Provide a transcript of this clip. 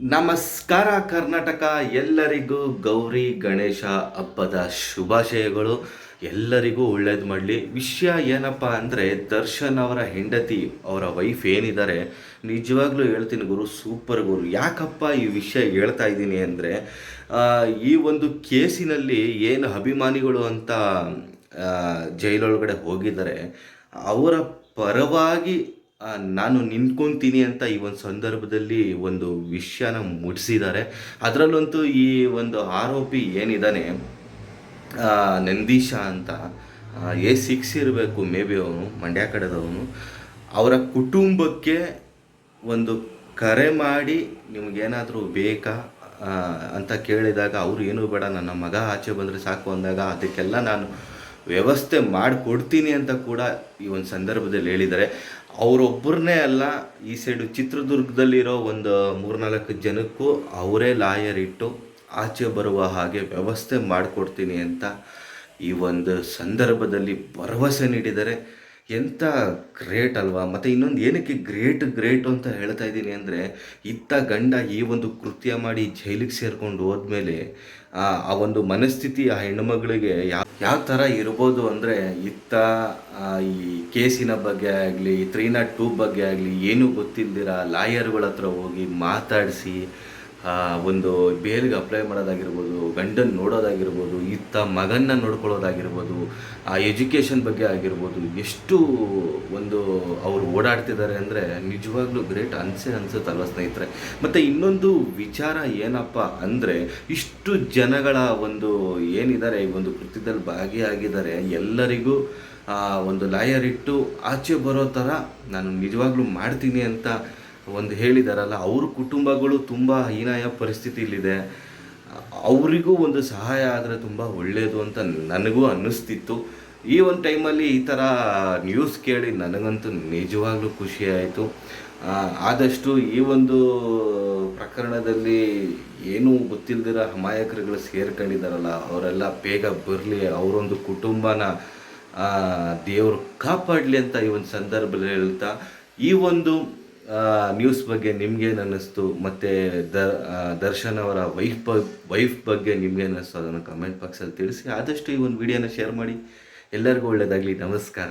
ನಮಸ್ಕಾರ ಕರ್ನಾಟಕ, ಎಲ್ಲರಿಗೂ ಗೌರಿ ಗಣೇಶ ಹಬ್ಬದ ಶುಭಾಶಯಗಳು. ಎಲ್ಲರಿಗೂ ಒಳ್ಳೇದು ಮಾಡಲಿ. ವಿಷಯ ಏನಪ್ಪ ಅಂದರೆ, ದರ್ಶನ್ ಅವರ ಹೆಂಡತಿ, ಅವರ ವೈಫ್ ಏನಿದ್ದಾರೆ ನಿಜವಾಗ್ಲೂ ಹೇಳ್ತೀನಿ ಗುರು ಸೂಪರ್ ಗುರು. ಯಾಕಪ್ಪ ಈ ವಿಷಯ ಹೇಳ್ತಾ ಇದ್ದೀನಿ ಅಂದರೆ ಈ ಒಂದು ಕೇಸಿನಲ್ಲಿ ಏನು ಅಭಿಮಾನಿಗಳು ಅಂತ ಜೈಲೊಳಗಡೆ ಹೋಗಿದ್ದಾರೆ, ಅವರ ಪರವಾಗಿ ನಾನು ನಿಂತ್ಕೊಂತೀನಿ ಅಂತ ಈ ಒಂದು ಸಂದರ್ಭದಲ್ಲಿ ಒಂದು ವಿಷಯನ ಮುಟ್ಟಿಸಿದ್ದಾರೆ ಅದರಲ್ಲಂತೂ ಈ ಒಂದು ಆರೋಪಿ ಏನಿದ್ದಾನೆ ನಂದೀಶ ಅಂತ ಎ ಸಿಕ್ಸ್ ಇರಬೇಕು, ಮೇ ಬಿ ಅವನು, ಮಂಡ್ಯ ಕಡೆದವನು, ಅವರ ಕುಟುಂಬಕ್ಕೆ ಒಂದು ಕರೆ ಮಾಡಿ ನಿಮಗೇನಾದರೂ ಬೇಕಾ ಅಂತ ಕೇಳಿದಾಗ, ಅವರು ಏನೂ ಬೇಡ, ನನ್ನ ಮಗ ಆಚೆ ಬಂದರೆ ಸಾಕು ಅಂದಾಗ, ಅದಕ್ಕೆಲ್ಲ ನಾನು ವ್ಯವಸ್ಥೆ ಮಾಡಿಕೊಡ್ತೀನಿ ಅಂತ ಕೂಡ ಈ ಒಂದು ಸಂದರ್ಭದಲ್ಲಿ ಹೇಳಿದ್ದಾರೆ. ಅವರೊಬ್ಬರನ್ನೇ ಅಲ್ಲ, ಈ ಸೈಡು ಚಿತ್ರದುರ್ಗದಲ್ಲಿರೋ ಒಂದು ಮೂರ್ನಾಲ್ಕು ಜನಕ್ಕೂ ಅವರೇ ಲಾಯರ್ ಇಟ್ಟು ಆಚೆ ಬರುವ ಹಾಗೆ ವ್ಯವಸ್ಥೆ ಮಾಡಿಕೊಡ್ತೀನಿ ಅಂತ ಈ ಒಂದು ಸಂದರ್ಭದಲ್ಲಿ ಭರವಸೆ ನೀಡಿದ್ದಾರೆ. ಎಂಥ ಗ್ರೇಟ್ ಅಲ್ವಾ? ಮತ್ತು ಇನ್ನೊಂದು ಏನಕ್ಕೆ ಗ್ರೇಟ್ ಗ್ರೇಟ್ ಅಂತ ಹೇಳ್ತಾ ಇದ್ದೀನಿ ಅಂದರೆ, ಇತ್ತ ಗಂಡ ಈ ಒಂದು ಕೃತ್ಯ ಮಾಡಿ ಜೈಲಿಗೆ ಸೇರಿಕೊಂಡು ಹೋದ್ಮೇಲೆ, ಆ ಒಂದು ಮನಸ್ಥಿತಿ ಆ ಹೆಣ್ಣುಮಗಳಿಗೆ ಯಾವ ಯಾವ ಥರ ಇರ್ಬೋದು ಅಂದರೆ, ಇತ್ತ ಈ ಕೇಸಿನ ಬಗ್ಗೆ ಆಗಲಿ, ತ್ರೀ ನಾಟ್ ಟೂ ಬಗ್ಗೆ ಆಗಲಿ, ಏನೂ ಗೊತ್ತಿಲ್ದಿರ ಲಾಯರ್ಗಳ ಹತ್ರ ಹೋಗಿ ಮಾತಾಡಿಸಿ ಒಂದು ಬೇಲ್ಗೆ ಅಪ್ಲೈ ಮಾಡೋದಾಗಿರ್ಬೋದು ಗಂಡನ್ನು ನೋಡೋದಾಗಿರ್ಬೋದು ಇತ್ತ ಮಗನ್ನ ನೋಡ್ಕೊಳ್ಳೋದಾಗಿರ್ಬೋದು, ಆ ಎಜುಕೇಷನ್ ಬಗ್ಗೆ ಆಗಿರ್ಬೋದು, ಎಷ್ಟು ಒಂದು ಅವರು ಓಡಾಡ್ತಿದ್ದಾರೆ ಅಂದರೆ ನಿಜವಾಗ್ಲೂ ಗ್ರೇಟ್ ಅನ್ಸೆ ಅನ್ಸುತ್ತಲ್ವ ಸ್ನೇಹಿತರೆ. ಮತ್ತು ಇನ್ನೊಂದು ವಿಚಾರ ಏನಪ್ಪ ಅಂದರೆ, ಇಷ್ಟು ಜನಗಳ ಒಂದು ಏನಿದ್ದಾರೆ, ಈ ಒಂದು ಕೃತ್ಯದಲ್ಲಿ ಭಾಗಿಯಾಗಿದ್ದಾರೆ, ಎಲ್ಲರಿಗೂ ಒಂದು ಲಾಯರ್ ಇಟ್ಟು ಆಚೆ ಬರೋ ಥರ ನಾನು ನಿಜವಾಗ್ಲೂ ಮಾಡ್ತೀನಿ ಅಂತ ಒಂದು ಹೇಳಿದಾರಲ್ಲ, ಅವ್ರ ಕುಟುಂಬಗಳು ತುಂಬ ಹೀನಾಯ ಪರಿಸ್ಥಿತಿಯಲ್ಲಿದೆ. ಅವರಿಗೂ ಒಂದು ಸಹಾಯ ಆದರೆ ತುಂಬ ಒಳ್ಳೆಯದು ಅಂತ ನನಗೂ ಅನ್ನಿಸ್ತಿತ್ತು. ಈ ಒಂದು ಟೈಮಲ್ಲಿ ಈ ಥರ ನ್ಯೂಸ್ ಕೇಳಿ ನನಗಂತೂ ನಿಜವಾಗ್ಲೂ ಖುಷಿ ಆಯಿತು. ಆದಷ್ಟು ಈ ಒಂದು ಪ್ರಕರಣದಲ್ಲಿ ಏನೂ ಗೊತ್ತಿಲ್ಲದಿರೋ ಅಮಾಯಕರುಗಳು ಸೇರ್ಕೊಂಡಿದ್ದಾರಲ್ಲ ಅವರೆಲ್ಲ ಬೇಗ ಬರಲಿ, ಅವರೊಂದು ಕುಟುಂಬನ ದೇವರು ಕಾಪಾಡಲಿ ಅಂತ ಈ ಒಂದು ಸಂದರ್ಭದಲ್ಲಿ ಹೇಳ್ತಾ, ಈ ಒಂದು ನ್ಯೂಸ್ ಬಗ್ಗೆ ನಿಮ್ಗೇನು ಅನ್ನಿಸ್ತು? ಮತ್ತು ದ ದರ್ಶನ್ ಅವರ ವೈಫ್ ಬಗ್ ವೈಫ್ ಬಗ್ಗೆ ನಿಮ್ಗೇನು ಅನ್ನಿಸ್ತು? ಅದನ್ನು ಕಮೆಂಟ್ ಬಾಕ್ಸಲ್ಲಿ ತಿಳಿಸಿ. ಆದಷ್ಟು ಈ ಒಂದು ವಿಡಿಯೋನ ಶೇರ್ ಮಾಡಿ. ಎಲ್ಲರಿಗೂ ಒಳ್ಳೆಯದಾಗಲಿ ನಮಸ್ಕಾರ.